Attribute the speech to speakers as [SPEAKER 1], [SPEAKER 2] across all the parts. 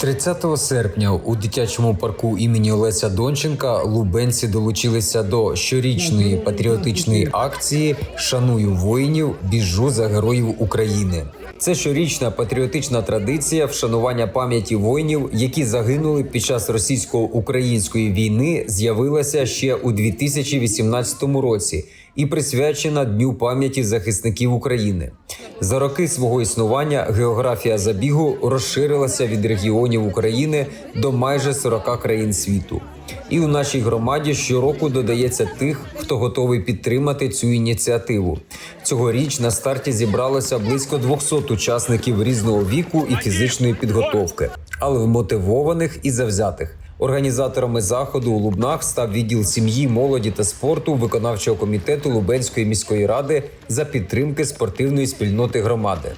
[SPEAKER 1] 30 серпня у дитячому парку імені Олеся Донченка лубенці долучилися до щорічної патріотичної акції Шаную воїнів, біжу за героїв України. Це щорічна патріотична традиція вшанування пам'яті воїнів, які загинули під час російсько-української війни, з'явилася ще у 2018 році і присвячена Дню пам'яті захисників України. За роки свого існування географія забігу розширилася від регіонів України до майже 40 країн світу. І у нашій громаді щороку додається тих, хто готовий підтримати цю ініціативу. Цьогоріч на старті зібралося близько 200 учасників різного віку і фізичної підготовки, але вмотивованих і завзятих. Організаторами заходу у Лубнах став відділ сім'ї, молоді та спорту виконавчого комітету Лубенської міської ради за підтримки спортивної спільноти громади.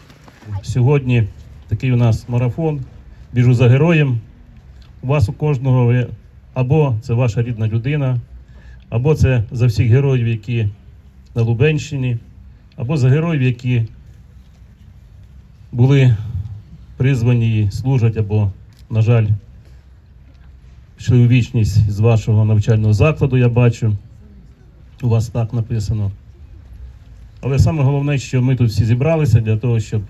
[SPEAKER 2] Сьогодні такий у нас марафон. Біжу за героєм. У вас у кожного або це ваша рідна людина, або це за всіх героїв, які на Лубенщині, або за героїв, які були призвані і служать, або, на жаль, пішли у вічність з вашого навчального закладу, я бачу. У вас так написано. Але саме головне, що ми тут всі зібралися для того, щоб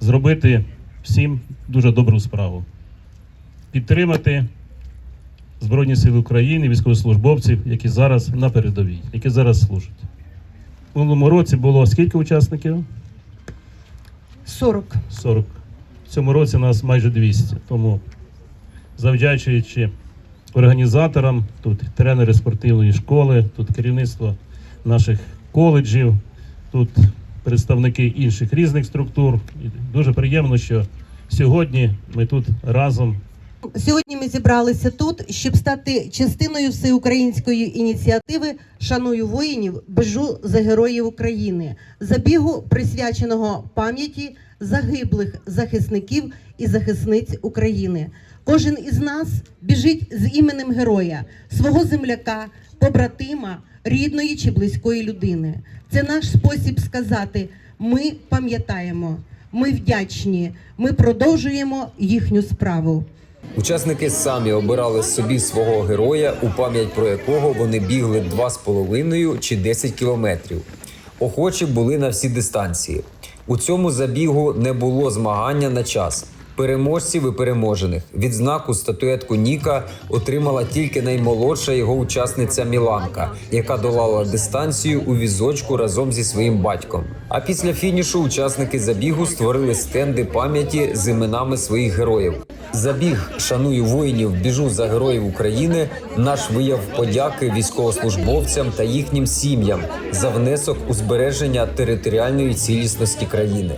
[SPEAKER 2] зробити всім дуже добру справу. Підтримати Збройні Сили України, військовослужбовців, які зараз на передовій, які зараз служать. У минулому році було скільки учасників?
[SPEAKER 3] 40.
[SPEAKER 2] 40. В цьому році нас майже 200. Тому, завдячуючи організаторам, тут тренери спортивної школи, тут керівництво наших коледжів, тут представники інших різних структур. І дуже приємно, що сьогодні ми тут разом
[SPEAKER 3] Сьогодні ми зібралися тут, щоб стати частиною всеукраїнської ініціативи Шаную воїнів, бежу за героїв України, забігу присвяченого пам'яті загиблих захисників і захисниць України. Кожен із нас біжить з іменем героя, свого земляка, побратима, рідної чи близької людини. Це наш спосіб сказати: ми пам'ятаємо, ми вдячні, ми продовжуємо їхню справу.
[SPEAKER 1] Учасники самі обирали собі свого героя, у пам'ять про якого вони бігли 2,5 чи 10 кілометрів. Охочі були на всі дистанції. У цьому забігу не було змагання на час. Переможців і переможених відзнаку статуетку Ніка отримала тільки наймолодша його учасниця Міланка, яка долала дистанцію у візочку разом зі своїм батьком. А після фінішу учасники забігу створили стенди пам'яті з іменами своїх героїв. Забіг шаную воїнів, біжу за героїв України. Наш вияв подяки військовослужбовцям та їхнім сім'ям за внесок у збереження територіальної цілісності країни.